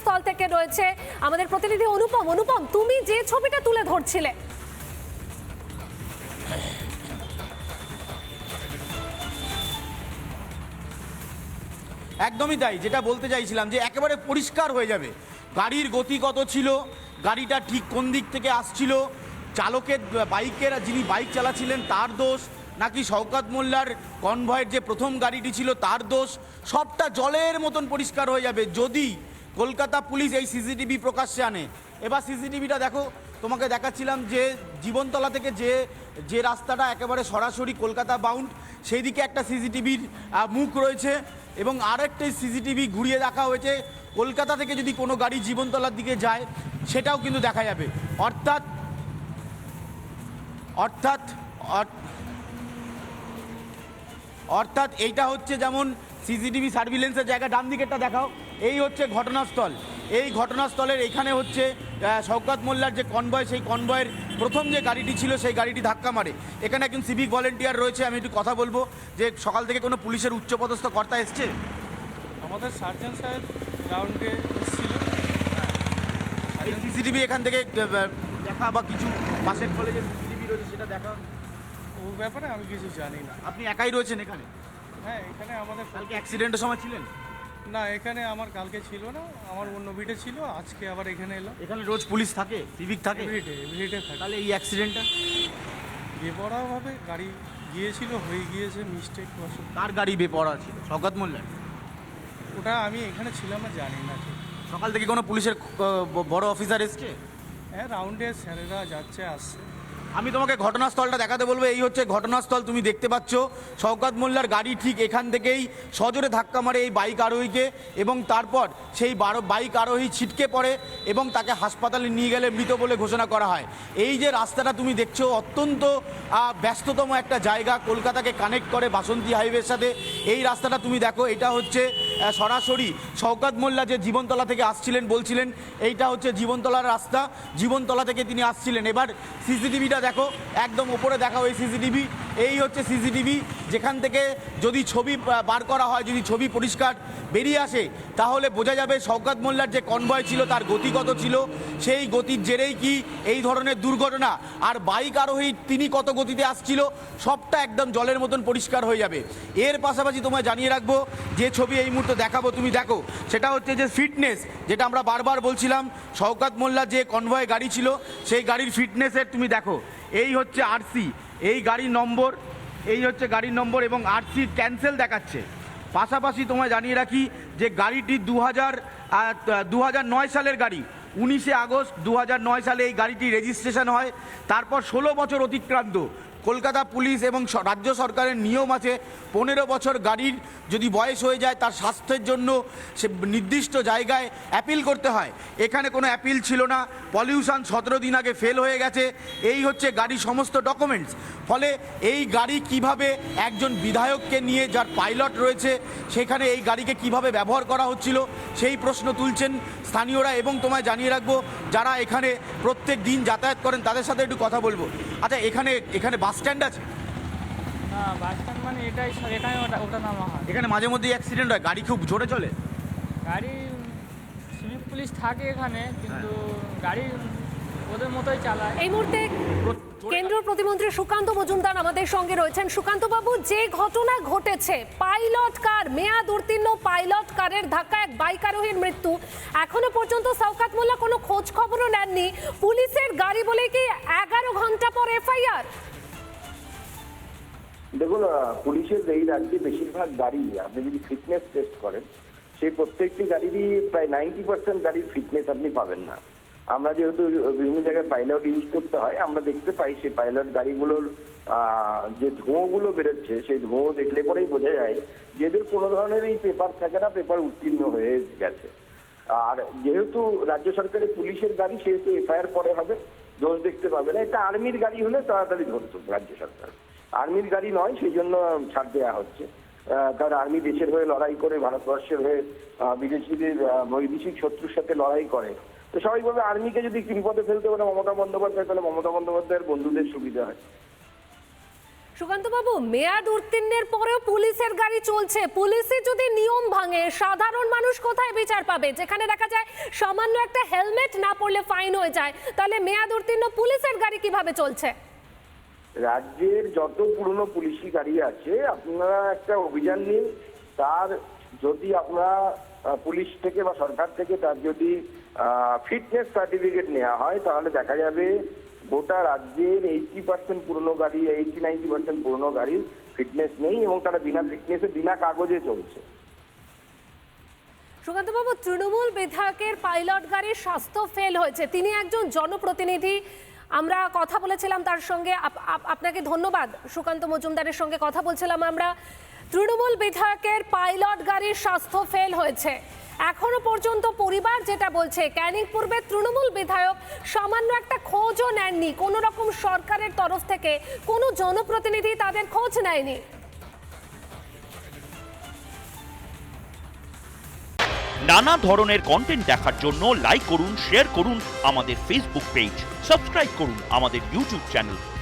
ঘটনাস্থল থেকে রয়েছে আমাদের প্রতিনিধি অনুপম। অনুপম, তুমি যে ছবিটা তুলে ধরছিলে? একদমই তাই, যেটা বলতে চাইছিলাম যে একেবারে পরিষ্কার হয়ে যাবে। গাড়ির গতি কত ছিল, গাড়িটা ঠিক কোন দিক থেকে আসছিল, চালকের, বাইকের, যিনি বাইক চালাচ্ছিলেন তার দোষ, নাকি শওকাত মোল্লার কনভয়ের যে প্রথম গাড়িটি ছিল তার দোষ, সবটা জলের মতন পরিষ্কার হয়ে যাবে। যদি কলকাতা পুলিশ এই সিসিটিভি প্রকাশ্যে আনে। এবার সিসিটিভিটা দেখো, তোমাকে দেখাচ্ছিলাম যে জীবনতলা থেকে যে যে রাস্তাটা একেবারে সরাসরি কলকাতা বাউন্ড সেই দিকে একটা সিসিটিভির মুখ রয়েছে এবং আরেকটি সিসিটিভি ঘুরিয়ে দেখা হয়েছে। কলকাতা থেকে যদি কোনো গাড়ি জীবনতলার দিকে যায়, সেটাও কিন্তু দেখা যাবে। অর্থাৎ অর্থাৎ, অর- অর্থাৎ এইটা হচ্ছে যেমন সিসিটিভি সার্ভিলেন্সের জায়গা, ডান দিকেরটা দেখাও। এই হচ্ছে ঘটনাস্থল। এই ঘটনাস্থলের এখানে হচ্ছে শওকত মোল্লার যে কনভয় সেই কনভয়ের প্রথম যে গাড়িটি ছিল সেই গাড়িটি ধাক্কা মারে। এখানে একজন সিভিক ভলেন্টিয়ার রয়েছে আমি একটু কথা বলব যে সকাল থেকে কোনো পুলিশের উচ্চপদস্থ কর্তা এসছে? আমাদের সার্জন সাহেব গ্রাউন্ডে এসেছিল। সিসিটিভি এখান থেকে দেখা বা কিছু পাশের কলেজের সিসিটিভি রয়েছে সেটা দেখা? ও ব্যাপারে আমি কিছু জানি না। আপনি একাই রয়েছেন এখানে? হ্যাঁ এখানে আমাদের কালকে অ্যাক্সিডেন্টের সময় ছিলেন? না এখানে আমার কালকে ছিল না আমার অন্য বিটে ছিল আজকে আবার এখানে এলাম এখানে রোজ পুলিশ থাকে সিভিক থাকে? এভরিডে এভরিডে থাকে। তাহলে এই অ্যাক্সিডেন্টটা বেপরাভাবে গাড়ি গিয়েছিল হয়ে গিয়েছে মিস্টেক কার গাড়ি বেপরা ছিল? শওকত মোল্লার? ওটা আমি এখানে ছিলাম না জানি না। ঠিক সকাল থেকে কোনো পুলিশের বড় অফিসার এসছে? হ্যাঁ রাউন্ডে স্যারেরা যাচ্ছে আসছে। আমি তোমাকে ঘটনাস্থলটা দেখাতে বলব, এই হচ্ছে ঘটনাস্থল, তুমি দেখতে পাচ্ছ। শওকত মোল্লার গাড়ি ঠিক এখান থেকেই সজোরে ধাক্কা মারে এই বাইক আরোহীকে এবং তারপর সেই বারো, বাইক আরোহী ছিটকে পড়ে এবং তাকে হাসপাতালে নিয়ে গেলে মৃত বলে ঘোষণা করা হয়। এই যে রাস্তাটা তুমি দেখছ, অত্যন্ত ব্যস্ততম একটা জায়গা, কলকাতাকে কানেক্ট করে বাসন্তী হাইওয়ের সাথে। এই রাস্তাটা তুমি দেখো, এটা হচ্ছে সরাসরি শওকত মোল্লা যে জীবনতলা থেকে আসছিলেন, বলছিলেন, এইটা হচ্ছে জীবনতলার রাস্তা। জীবনতলা থেকে তিনি আসছিলেন। এবার সিসিটিভিটা দেখো, একদম ওপরে দেখা ওই সিসিটিভি। এই হচ্ছে সিসিটিভি, যেখান থেকে যদি ছবি বার করা হয়, যদি ছবি পরিষ্কার বেরিয়ে আসে, তাহলে বোঝা যাবে শওকত মোল্লার যে কনভয় ছিল, তার গতিগত ছিল, সেই গতির জেরেই কি এই ধরনের দুর্ঘটনা। আর বাইক আরোহী, তিনি কত গতিতে আসছিল, সবটা একদম জলের মতন পরিষ্কার হয়ে যাবে। এর পাশাপাশি তোমায় জানিয়ে রাখব, যে ছবি এই মুহূর্তে দেখাবো, তুমি দেখো, সেটা হচ্ছে যে ফিটনেস যেটা আমরা বারবার বলছিলাম, শওকত মোল্লার যে কনভয় গাড়ি ছিল, সেই গাড়ির ফিটনেসের তুমি দেখো। এই হচ্ছে আরসি এই গাড়ির নম্বর, এই হচ্ছে গাড়ির নম্বর এবং আরসি ক্যান্সেল দেখাচ্ছে। পাশাপাশি তোমায় জানিয়ে রাখি যে গাড়িটি দু হাজার নয় সালের গাড়ি। উনিশে আগস্ট দু হাজার নয় সালে এই গাড়িটি রেজিস্ট্রেশন হয়। তারপর ষোলো বছর অতিক্রান্ত। কলকাতা পুলিশ এবং রাজ্য সরকারের নিয়ম আছে, পনেরো বছর গাড়ির যদি বয়স হয়ে যায় তার স্বাস্থ্যের জন্য সে নির্দিষ্ট জায়গায় অ্যাপিল করতে হয়। এখানে কোনো অ্যাপিল ছিল না। পলিউশন সতেরো দিন আগে ফেল হয়ে গেছে। এই হচ্ছে গাড়ির সমস্ত ডকুমেন্টস ফলে এই গাড়ি কীভাবে একজন বিধায়ককে নিয়ে যার পাইলট রয়েছে, সেখানে এই গাড়িকে কীভাবে ব্যবহার করা হচ্ছিল সেই প্রশ্ন তুলছেন স্থানীয়রা এবং তোমায় জানিয়ে রাখব যারা এখানে প্রত্যেক দিন যাতায়াত করেন তাদের সাথে একটু কথা বলব। আচ্ছা এখানে এখানে বাস স্ট্যান্ড আছে? বাস স্ট্যান্ড মানে এটাই এখানে ওটা ওটা নামা হয়। এখানে মাঝে মধ্যে অ্যাক্সিডেন্ট হয় গাড়ি খুব জোরে চলে? গাড়ি সিভিক পুলিশ থাকে এখানে কিন্তু গাড়ি ওদের মতোই চালায়। এই মুহূর্তে কেন্দ্রীয় প্রতিমন্ত্রী সুকান্ত মজুমদার আমাদের সঙ্গে রয়েছেন। সুকান্ত বাবু যে ঘটনা ঘটেছে পাইলট কার মেয়াদ উত্তীর্ণ পাইলট কারের ধাক্কা এক বাইক আরোহীর মৃত্যু। এখনও পর্যন্ত সৌকাত মোল্লা কোনো খোঁজ খবরও নেননি। পুলিশের গাড়ি বলে কি এগারো ঘণ্টা পর এফআইআর? দেখুন পুলিশের এই রাজ্যে বেশিরভাগ গাড়ি আপনি যদি ফিটনেস টেস্ট করেন সেই প্রত্যেকটি গাড়িরই প্রায় নাইনটি পার্সেন্ট গাড়ির ফিটনেস আপনি পাবেন না। আমরা যেহেতু বিভিন্ন জায়গায় পাইলট ইউজ করতে হয়, আমরা দেখতে পাই সেই পাইলট গাড়িগুলোর যে ধোঁয়াগুলো বেরোচ্ছে, সেই ধোঁয়া দেখলে পরেই বোঝা যায় যে এদের কোনো ধরনের এই পেপার থাকে না পেপার উত্তীর্ণ হয়ে গেছে। আর যেহেতু রাজ্য সরকারের পুলিশের গাড়ি, সেহেতু এফআইআর পরে হবে, দোষ দেখতে পাবে না। এটা আর্মির গাড়ি হলে তাড়াতাড়ি ধরতো রাজ্য সরকার। আর্মির গাড়ি নয়, সেই জন্য ছাড় দেওয়া হচ্ছে। কারণ আর্মি দেশের হয়ে লড়াই করে, ভারতবর্ষের হয়ে বিদেশিদের বৈদেশিক শত্রুর সাথে লড়াই করে। তো স্বাভাবিকভাবে আর্মিকে যদি বিপদে ফেলতে পারে মমতা বন্দ্যোপাধ্যায় তাহলে মমতা বন্দ্যোপাধ্যায়ের বন্ধুদের সুবিধা হয়। সুকান্তবাবু মেয়াদ উত্তীর্ণের পরেও পুলিশের গাড়ি চলছে। পুলিশে যদি নিয়ম ভাঙে সাধারণ মানুষ কোথায় বিচার পাবে? যেখানে দেখা যায় সামান্য একটা হেলমেট না পড়লে ফাইন হয়ে যায়। তাহলে মেয়াদ উত্তীর্ণ পুলিশের গাড়ি কীভাবে চলছে? রাজ্যের যত পুরনো পুলিশি গাড়ি আছে আপনারা একটা অভিযান নিন। তার যদি আপনারা পুলিশ থেকে বা সরকার থেকে তার যদি ফিটনেস সার্টিফিকেট নেওয়া হয়, তাহলে দেখা যাবে গোটা রাজ্যের এইটি পার্সেন্ট পুরনো গাড়ি এইটি নাইনটি পার্সেন্ট পুরনো গাড়ির ফিটনেস নেই এবং তারা বিনা ফিটনেসে বিনা কাগজে চলছে। সুকান্তবাবু, তৃণমূল বিধায়কের পাইলট গাড়ির স্বাস্থ্য ফেল হয়েছে। তিনি একজন জনপ্রতিনিধি। আমরা কথা বলেছিলাম তার সঙ্গে। আপ- আপ- আপনাকে ধন্যবাদ সুকান্ত মজুমদারের সঙ্গে কথা বলছিলাম আমরা। তৃণমূল বিধায়কের পাইলট গাড়ির স্বাস্থ্য ফেল হয়েছে। এখনও পর্যন্ত পরিবার যেটা বলছে, ক্যানিং পূর্বে তৃণমূল বিধায়ক সামান্য একটা খোঁজও নেননি। কোনো রকম সরকারের তরফ থেকে কোনো জনপ্রতিনিধি তাদের খোঁজ নেয়নি। নানা ধরনের কন্টেন্ট দেখার জন্য লাইক করুন শেয়ার করুন আমাদের ফেসবুক পেজ সাবস্ক্রাইব করুন আমাদের ইউটিউব চ্যানেল